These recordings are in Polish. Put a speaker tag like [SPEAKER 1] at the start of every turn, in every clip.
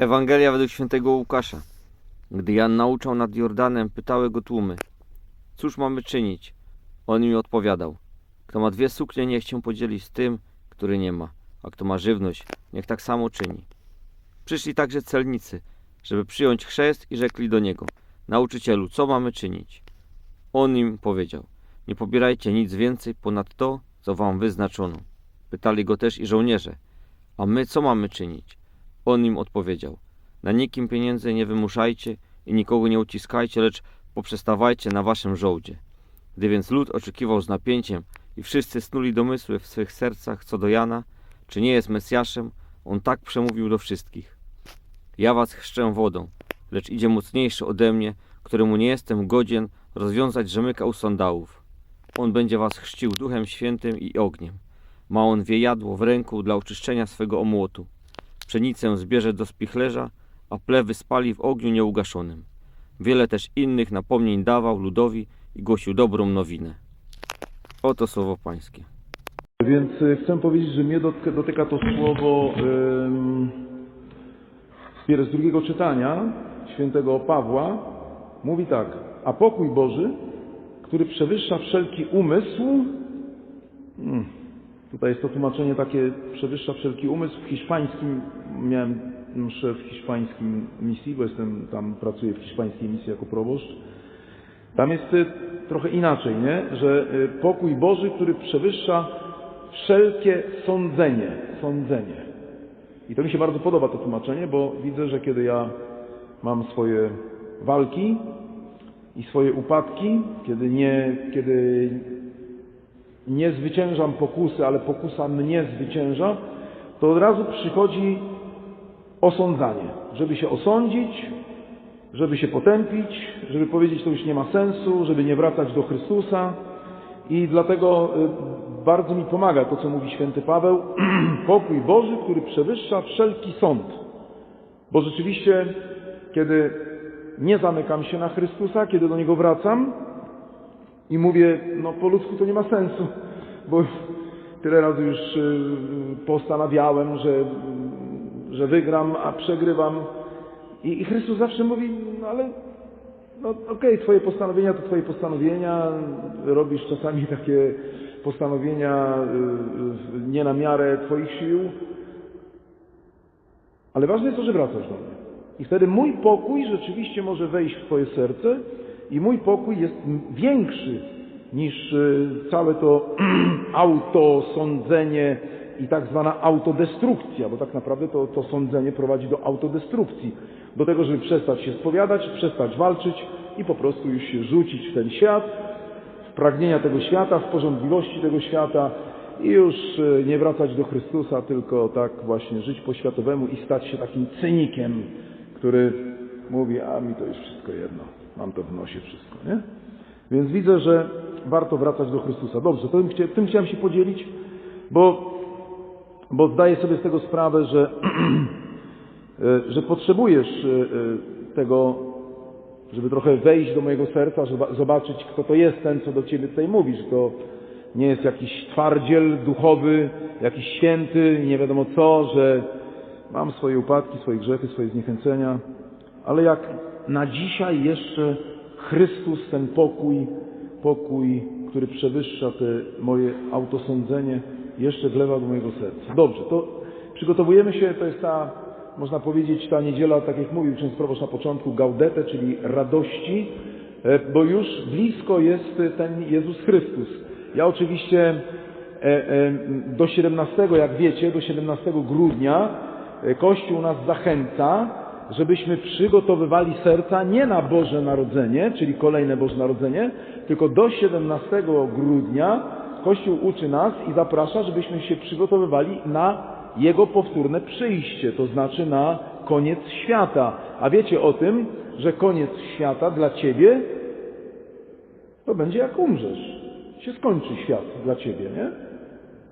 [SPEAKER 1] Ewangelia według świętego Łukasza. Gdy Jan nauczał nad Jordanem, pytały go tłumy: Cóż mamy czynić? On im odpowiadał: Kto ma dwie suknie, niech się podzieli z tym, który nie ma, a kto ma żywność, niech tak samo czyni. Przyszli także celnicy, żeby przyjąć chrzest i rzekli do niego: Nauczycielu, co mamy czynić? On im powiedział: Nie pobierajcie nic więcej ponad to, co wam wyznaczono. Pytali go też i żołnierze: A my co mamy czynić? On im odpowiedział: Na nikim pieniędzy nie wymuszajcie i nikogo nie uciskajcie, lecz poprzestawajcie na waszym żołdzie. Gdy więc lud oczekiwał z napięciem i wszyscy snuli domysły w swych sercach co do Jana, czy nie jest Mesjaszem, on tak przemówił do wszystkich. Ja was chrzczę wodą, lecz idzie mocniejszy ode mnie, któremu nie jestem godzien rozwiązać rzemyka u sandałów. On będzie was chrzcił duchem świętym i ogniem. Ma on wiejadło w ręku dla oczyszczenia swego omłotu. Pszenicę zbierze do spichlerza, a plewy spali w ogniu nieugaszonym. Wiele też innych napomnień dawał ludowi i głosił dobrą nowinę. Oto słowo pańskie.
[SPEAKER 2] Więc y, chcę powiedzieć, że mnie dotyka, to słowo ym, z drugiego czytania świętego Pawła. Mówi tak, a pokój Boży, który przewyższa wszelki umysł, tutaj jest to tłumaczenie takie, przewyższa wszelki umysł, w hiszpańskim, miałem mszę w hiszpańskim misji, bo jestem tam, pracuję w hiszpańskiej misji jako proboszcz, tam jest y, trochę inaczej, nie? że y, pokój Boży, który przewyższa wszelkie sądzenie, sądzenie. I to mi się bardzo podoba to tłumaczenie, bo widzę, że kiedy ja mam swoje walki i swoje upadki, kiedy nie, kiedy nie zwyciężam pokusy, ale pokusa mnie zwycięża, to od razu przychodzi osądzanie, żeby się osądzić, żeby się potępić, żeby powiedzieć, to już nie ma sensu, żeby nie wracać do Chrystusa. I dlatego y, bardzo mi pomaga to, co mówi święty Paweł, pokój Boży, który przewyższa wszelki sąd. Bo rzeczywiście, kiedy nie zamykam się na Chrystusa, kiedy do Niego wracam i mówię, no po ludzku to nie ma sensu, bo tyle razy już y, postanawiałem, że, że wygram, a przegrywam. I, i Chrystus zawsze mówi, no ale no okej, twoje postanowienia to twoje postanowienia, robisz czasami takie postanowienia y, y, nie na miarę twoich sił, ale ważne jest to, że wracasz do mnie. I wtedy mój pokój rzeczywiście może wejść w twoje serce i mój pokój jest większy niż y, całe to autosądzenie i tak zwana autodestrukcja, bo tak naprawdę to, to sądzenie prowadzi do autodestrukcji, do tego, żeby przestać się spowiadać, przestać walczyć i po prostu już się rzucić w ten świat, w pragnienia tego świata, w porządliwości tego świata i już y, nie wracać do Chrystusa, tylko tak właśnie żyć po światowemu i stać się takim cynikiem, który mówi, a mi to już wszystko jedno, mam to w nosie wszystko, nie? Więc widzę, że warto wracać do Chrystusa. Dobrze, tym, chcia, tym chciałem się podzielić, bo, bo zdaję sobie z tego sprawę, że, e, że potrzebujesz e, tego, żeby trochę wejść do mojego serca, żeby zobaczyć, kto to jest ten, co do Ciebie tutaj mówi, że to nie jest jakiś twardziel duchowy, jakiś święty, nie wiadomo co, że mam swoje upadki, swoje grzechy, swoje zniechęcenia, ale jak na dzisiaj jeszcze Chrystus, ten pokój, pokój, który przewyższa te moje autosądzenie, jeszcze wlewa do mojego serca. Dobrze, to przygotowujemy się, to jest ta, można powiedzieć, ta niedziela, tak jak mówił ksiądz proboszcz na początku, gaudete, czyli radości, e, bo już blisko jest ten Jezus Chrystus. Ja oczywiście e, e, do 17, jak wiecie, do 17 grudnia Kościół nas zachęca, żebyśmy przygotowywali serca nie na Boże Narodzenie, czyli kolejne Boże Narodzenie, tylko do 17 grudnia Kościół uczy nas i zaprasza, żebyśmy się przygotowywali na Jego powtórne przyjście, to znaczy na koniec świata. A wiecie o tym, że koniec świata dla Ciebie to będzie jak umrzesz. Się skończy świat dla Ciebie, nie?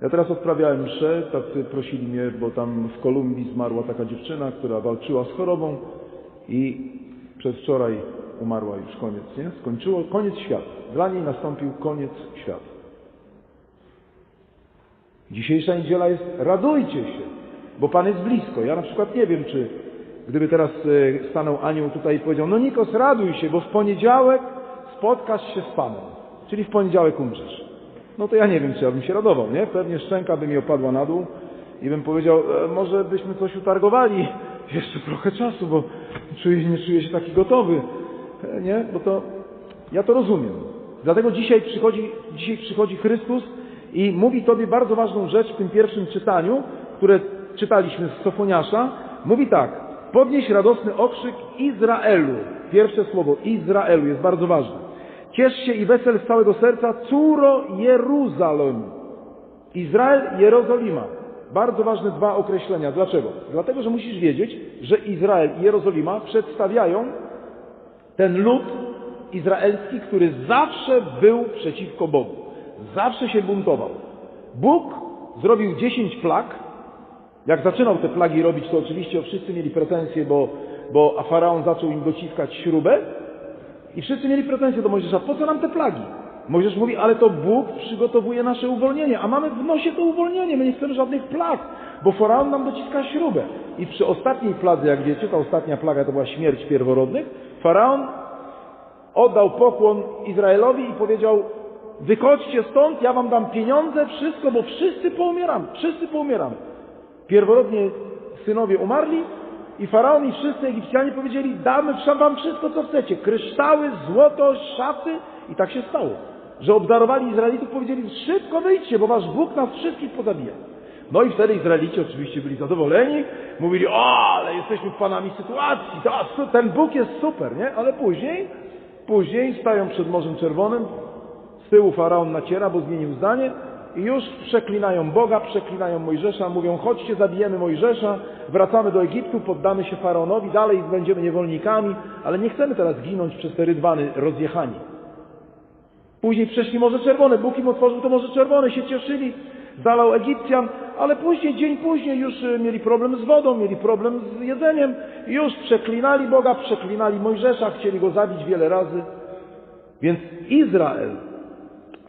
[SPEAKER 2] Ja teraz odprawiałem mszę, tacy prosili mnie, bo tam w Kolumbii zmarła taka dziewczyna, która walczyła z chorobą i przedwczoraj umarła już, koniec, nie? Skończyło, koniec świata. Dla niej nastąpił koniec świata. Dzisiejsza niedziela jest radujcie się, bo Pan jest blisko. Ja na przykład nie wiem, czy Gdyby teraz e, stanął anioł tutaj i powiedział, no Nikos, raduj się, bo w poniedziałek spotkasz się z Panem, czyli w poniedziałek umrzesz. No to ja nie wiem, czy ja bym się radował, nie? Pewnie szczęka by mi opadła na dół i bym powiedział, e, może byśmy coś utargowali, jeszcze trochę czasu, bo czuję, nie czuję się taki gotowy, e, nie? Bo to, ja to rozumiem. Dlatego dzisiaj przychodzi, dzisiaj przychodzi Chrystus i mówi Tobie bardzo ważną rzecz w tym pierwszym czytaniu, które czytaliśmy z Sofoniasza. Mówi tak, podnieś radosny okrzyk Izraelu. Pierwsze słowo Izraelu jest bardzo ważne. Ciesz się i wesel z całego serca, córo Jeruzalem. Izrael, Jerozolima. Bardzo ważne dwa określenia. Dlaczego? Dlatego, że musisz wiedzieć, że Izrael i Jerozolima przedstawiają ten lud izraelski, który zawsze był przeciwko Bogu. Zawsze się buntował. Bóg zrobił dziesięć plag. Jak zaczynał te plagi robić, to oczywiście wszyscy mieli pretensje, bo, bo faraon zaczął im dociskać śrubę i wszyscy mieli pretensje do Mojżesza. Po co nam te plagi? Mojżesz mówi, ale to Bóg przygotowuje nasze uwolnienie, a mamy w nosie to uwolnienie, my nie chcemy żadnych plag, bo faraon nam dociska śrubę. I przy ostatniej pladze, jak wiecie, ta ostatnia plaga to była śmierć pierworodnych, faraon oddał pokłon Izraelowi i powiedział wychodźcie stąd, ja wam dam pieniądze, wszystko, bo wszyscy poumieramy, wszyscy poumieramy. Pierworodnie synowie umarli i faraon i wszyscy Egipcjanie powiedzieli damy wam wszystko, co chcecie. Kryształy, złoto, szafy i tak się stało. Że obdarowali Izraelitów, powiedzieli szybko wyjdźcie, bo wasz Bóg nas wszystkich pozabija. No i wtedy Izraelici oczywiście byli zadowoleni, mówili, o, ale jesteśmy panami sytuacji, to, ten Bóg jest super, nie? Ale później, później stają przed Morzem Czerwonym, z tyłu faraon naciera, bo zmienił zdanie i już przeklinają Boga, przeklinają Mojżesza, mówią chodźcie, zabijemy Mojżesza, wracamy do Egiptu, poddamy się faraonowi, dalej będziemy niewolnikami, ale nie chcemy teraz ginąć przez te rydwany rozjechani. Później przeszli Morze Czerwone, Bóg im otworzył to Morze Czerwone, się cieszyli, zalał Egipcjan, ale później, dzień później już y, mieli problem z wodą, mieli problem z jedzeniem, już przeklinali Boga, przeklinali Mojżesza, chcieli go zabić wiele razy. Więc Izrael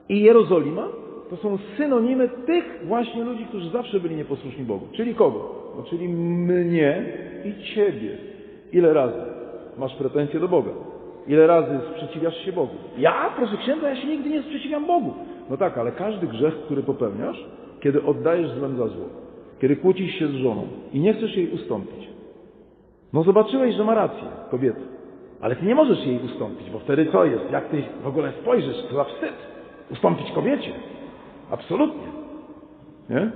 [SPEAKER 2] i Jerozolima to są synonimy tych właśnie ludzi, którzy zawsze byli nieposłuszni Bogu. Czyli kogo? No, czyli mnie i Ciebie. Ile razy masz pretensje do Boga? Ile razy sprzeciwiasz się Bogu? Ja, proszę księdza, ja się nigdy nie sprzeciwiam Bogu. No tak, ale każdy grzech, który popełniasz, kiedy oddajesz złem za zło, kiedy kłócisz się z żoną i nie chcesz jej ustąpić, no zobaczyłeś, że ma rację, kobieta, ale ty nie możesz jej ustąpić, bo wtedy co jest? Jak ty w ogóle spojrzysz, to za wstyd. Ustąpić kobiecie. Absolutnie. Nie?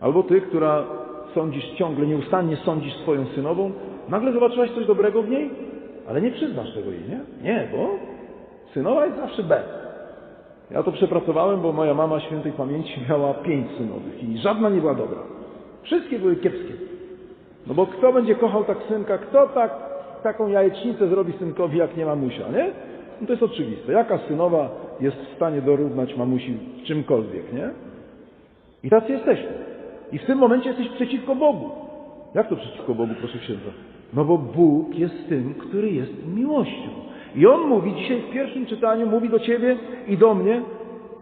[SPEAKER 2] Albo ty, która sądzisz ciągle, nieustannie sądzisz swoją synową, nagle zobaczyłaś coś dobrego w niej, ale nie przyznasz tego jej, nie? Nie, bo synowa jest zawsze B. Ja to przepracowałem, bo moja mama świętej pamięci miała pięć synowych i żadna nie była dobra. Wszystkie były kiepskie. No bo kto będzie kochał tak synka, kto tak, taką jajecznicę zrobi synkowi, jak nie mamusia, nie? No to jest oczywiste. Jaka synowa jest w stanie dorównać mamusi w czymkolwiek, nie? I tacy jesteśmy. I w tym momencie jesteś przeciwko Bogu. Jak to przeciwko Bogu, proszę księdza? No bo Bóg jest tym, który jest miłością. I On mówi dzisiaj w pierwszym czytaniu, mówi do Ciebie i do mnie,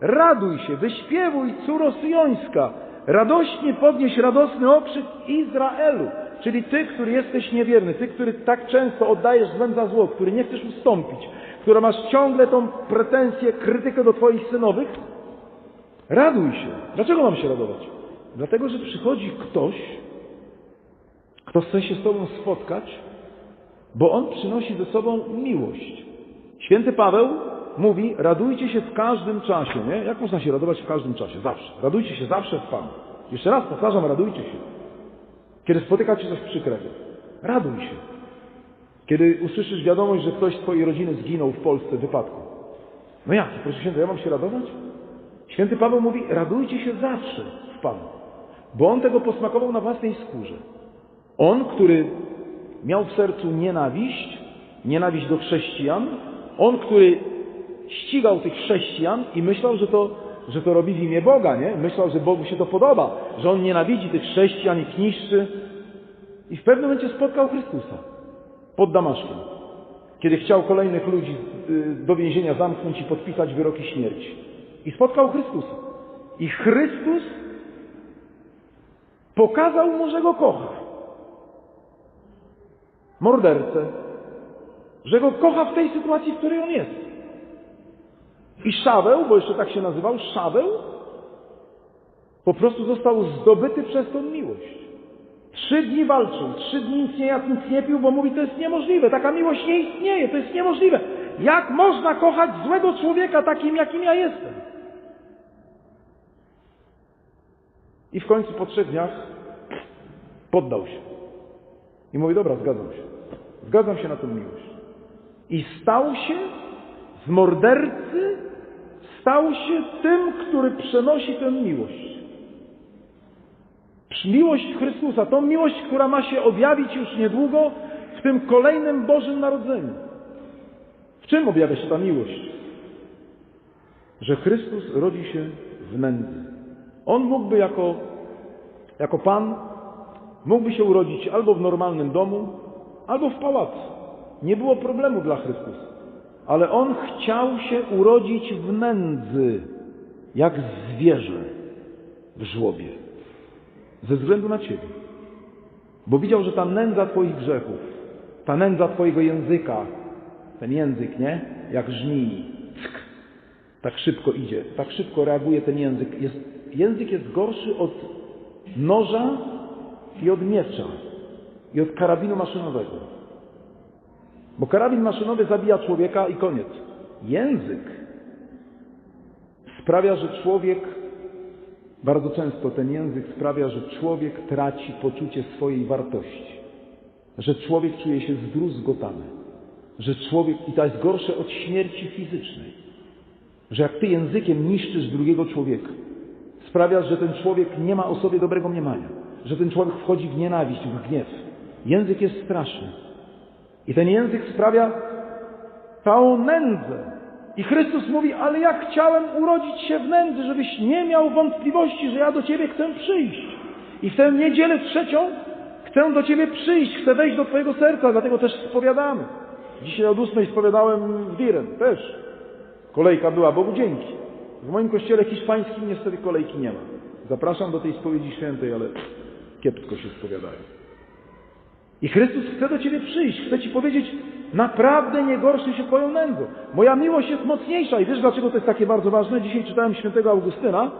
[SPEAKER 2] raduj się, wyśpiewuj, córo syjońska, radośnie podnieś radosny okrzyk Izraelu, czyli Ty, który jesteś niewierny, Ty, który tak często oddajesz złem za zło, który nie chcesz ustąpić, która masz ciągle tą pretensję, krytykę do Twoich synowych, raduj się. Dlaczego mam się radować? Dlatego, że przychodzi ktoś, kto chce się z Tobą spotkać, bo On przynosi ze sobą miłość. Święty Paweł mówi, radujcie się w każdym czasie, nie? Jak można się radować w każdym czasie? Zawsze. Radujcie się zawsze w Panu. Jeszcze raz powtarzam, radujcie się. Kiedy spotykacie coś przykrego. Raduj się. Kiedy usłyszysz wiadomość, że ktoś z Twojej rodziny zginął w Polsce w wypadku. No jak? Proszę święty, ja mam się radować? Święty Paweł mówi, radujcie się zawsze w Panu. Bo On tego posmakował na własnej skórze. On, który miał w sercu nienawiść, nienawiść do chrześcijan, on, który ścigał tych chrześcijan i myślał, że to, że to robi w imię Boga, nie? Myślał, że Bogu się to podoba, że on nienawidzi tych chrześcijan i kniszczy. I w pewnym momencie spotkał Chrystusa pod Damaszkiem, kiedy chciał kolejnych ludzi y, do więzienia zamknąć i podpisać wyroki śmierci. I spotkał Chrystusa. I Chrystus pokazał mu, że go kocha. mordercę, że go kocha w tej sytuacji, w której on jest. I Szaweł, bo jeszcze tak się nazywał, Szaweł, po prostu został zdobyty przez tą miłość. Trzy dni walczył, trzy dni nic nie jadł, nic nie pił, bo mówi, to jest niemożliwe, taka miłość nie istnieje, to jest niemożliwe. Jak można kochać złego człowieka takim, jakim ja jestem? I w końcu po trzech dniach poddał się. I mówi, dobra, zgadzam się. Zgadzam się na tę miłość. I stał się z mordercy, stał się tym, który przenosi tę miłość. Miłość Chrystusa, tą miłość, która ma się objawić już niedługo w tym kolejnym Bożym Narodzeniu. W czym objawia się ta miłość? Że Chrystus rodzi się w nędzy. On mógłby jako, jako Pan, mógłby się urodzić albo w normalnym domu, albo w pałacu. Nie było problemu dla Chrystusa. Ale On chciał się urodzić w nędzy, jak zwierzę w żłobie. Ze względu na Ciebie. Bo widział, że ta nędza Twoich grzechów, ta nędza Twojego języka, ten język, nie? Jak żmii, ck, tak szybko idzie, tak szybko reaguje ten język. Jest, język jest gorszy od noża i od miecza i od karabinu maszynowego. Bo karabin maszynowy zabija człowieka i koniec. Język sprawia, że człowiek, bardzo często ten język sprawia, że człowiek traci poczucie swojej wartości. Że człowiek czuje się zdruzgotany. Że człowiek, i to jest gorsze od śmierci fizycznej. Że jak ty językiem niszczysz drugiego człowieka, sprawiasz, że ten człowiek nie ma o sobie dobrego mniemania. Że ten człowiek wchodzi w nienawiść, w gniew. Język jest straszny. I ten język sprawia całą nędzę. I Chrystus mówi, ale ja chciałem urodzić się w nędzy, żebyś nie miał wątpliwości, że ja do Ciebie chcę przyjść. I w tę niedzielę trzecią chcę do Ciebie przyjść, chcę wejść do Twojego serca, dlatego też spowiadamy. Dzisiaj od ósmej spowiadałem w Diren, też. Kolejka była, Bogu dzięki. W moim kościele hiszpańskim niestety kolejki nie ma. Zapraszam do tej spowiedzi świętej, ale kiepsko się spowiadają. I Chrystus chce do Ciebie przyjść, chce Ci powiedzieć, naprawdę nie gorszy się Twoją nędzą. Moja miłość jest mocniejsza i wiesz dlaczego to jest takie bardzo ważne? Dzisiaj czytałem świętego Augustyna,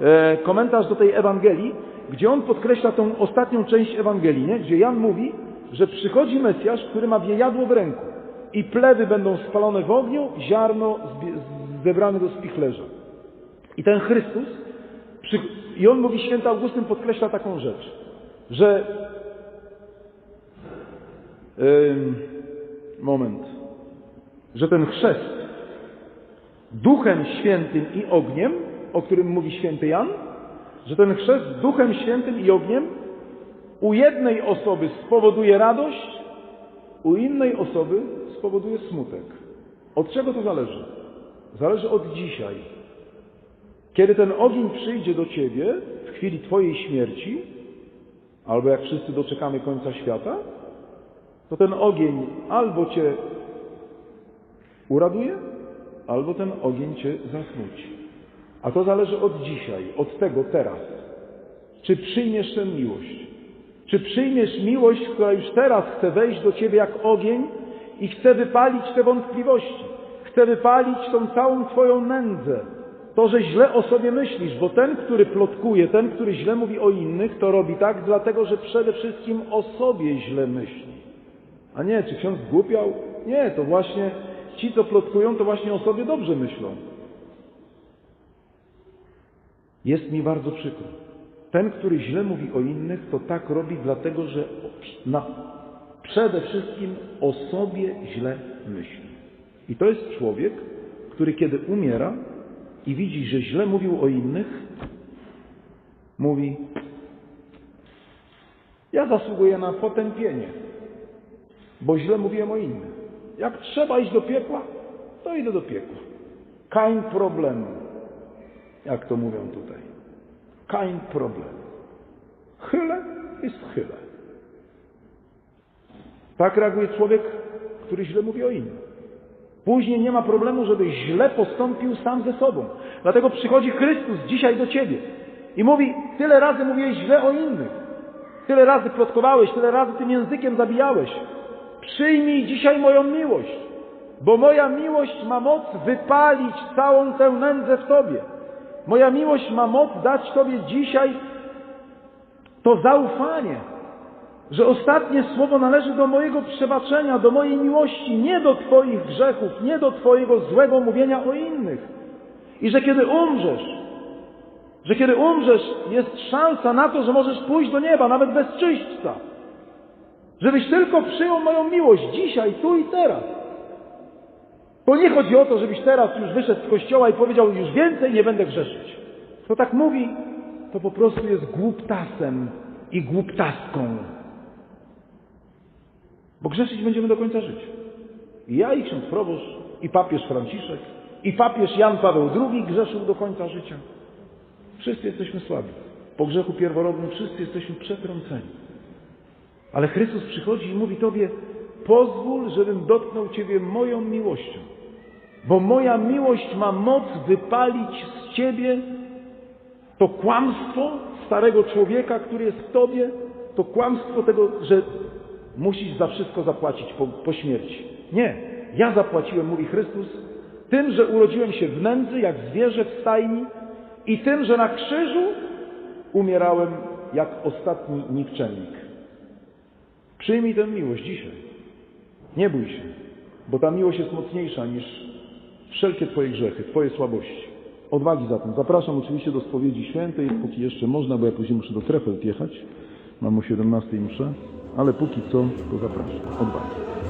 [SPEAKER 2] e, komentarz do tej Ewangelii, gdzie on podkreśla tą ostatnią część Ewangelii, nie? gdzie Jan mówi, że przychodzi Mesjasz, który ma wiejadło w ręku i plewy będą spalone w ogniu, ziarno zebrane do spichlerza. I ten Chrystus, przy... i on mówi, święty Augustyn podkreśla taką rzecz, że moment, że ten chrzest Duchem Świętym i ogniem, o którym mówi święty Jan, że ten chrzest Duchem Świętym i ogniem u jednej osoby spowoduje radość, u innej osoby spowoduje smutek. Od czego to zależy? Zależy od dzisiaj. Kiedy ten ogień przyjdzie do ciebie w chwili twojej śmierci, albo jak wszyscy doczekamy końca świata, to ten ogień albo cię uraduje, albo ten ogień cię zasmuci. A to zależy od dzisiaj, od tego teraz. Czy przyjmiesz tę miłość? Czy przyjmiesz miłość, która już teraz chce wejść do ciebie jak ogień i chce wypalić te wątpliwości? Chce wypalić tą całą twoją nędzę. To, że źle o sobie myślisz, bo ten, który plotkuje, ten, który źle mówi o innych, to robi tak, dlatego że przede wszystkim o sobie źle myśli. A nie, czy ksiądz głupiał? Nie, to właśnie ci, co plotkują, to właśnie o sobie dobrze myślą. Jest mi bardzo przykro. Ten, który źle mówi o innych, to tak robi, dlatego że na, przede wszystkim o sobie źle myśli. I to jest człowiek, który kiedy umiera i widzi, że źle mówił o innych, mówi: Ja zasługuję na potępienie bo źle mówiłem o innych. Jak trzeba iść do piekła, to idę do piekła. Kain problemu, jak to mówią tutaj. Kain problem. Chyle jest chyle. Tak reaguje człowiek, który źle mówi o innych. Później nie ma problemu, żeby źle postąpił sam ze sobą. Dlatego przychodzi Chrystus dzisiaj do ciebie i mówi: Tyle razy mówiłeś źle o innych, tyle razy plotkowałeś, tyle razy tym językiem zabijałeś. Przyjmij dzisiaj moją miłość, bo moja miłość ma moc wypalić całą tę nędzę w Tobie. Moja miłość ma moc dać Tobie dzisiaj to zaufanie, że ostatnie słowo należy do mojego przebaczenia, do mojej miłości, nie do Twoich grzechów, nie do Twojego złego mówienia o innych. I że kiedy umrzesz, że kiedy umrzesz, jest szansa na to, że możesz pójść do nieba, nawet bez czyśćca. Żebyś tylko przyjął moją miłość dzisiaj, tu i teraz. Bo nie chodzi o to, żebyś teraz już wyszedł z kościoła i powiedział, już więcej nie będę grzeszyć. Kto tak mówi, to po prostu jest głuptasem i głuptaską. Bo grzeszyć będziemy do końca życia. I ja, i ksiądz proboszcz, i papież Franciszek, i papież Jan Paweł II grzeszył do końca życia. Wszyscy jesteśmy słabi. Po grzechu pierworodnym wszyscy jesteśmy przetrąceni. Ale Chrystus przychodzi i mówi Tobie, pozwól, żebym dotknął Ciebie moją miłością. Bo moja miłość ma moc wypalić z Ciebie to kłamstwo starego człowieka, który jest w Tobie, to kłamstwo tego, że musisz za wszystko zapłacić po, po śmierci. Nie, ja zapłaciłem, mówi Chrystus, tym, że urodziłem się w nędzy, jak zwierzę w stajni i tym, że na krzyżu umierałem jak ostatni nikczemnik. Przyjmij tę miłość dzisiaj. Nie bój się, bo ta miłość jest mocniejsza niż wszelkie Twoje grzechy, Twoje słabości. Odwagi zatem. Zapraszam oczywiście do spowiedzi świętej, póki jeszcze można, bo ja później muszę do Trefel jechać. Mam o 17 muszę, ale póki co to zapraszam. Odwagi.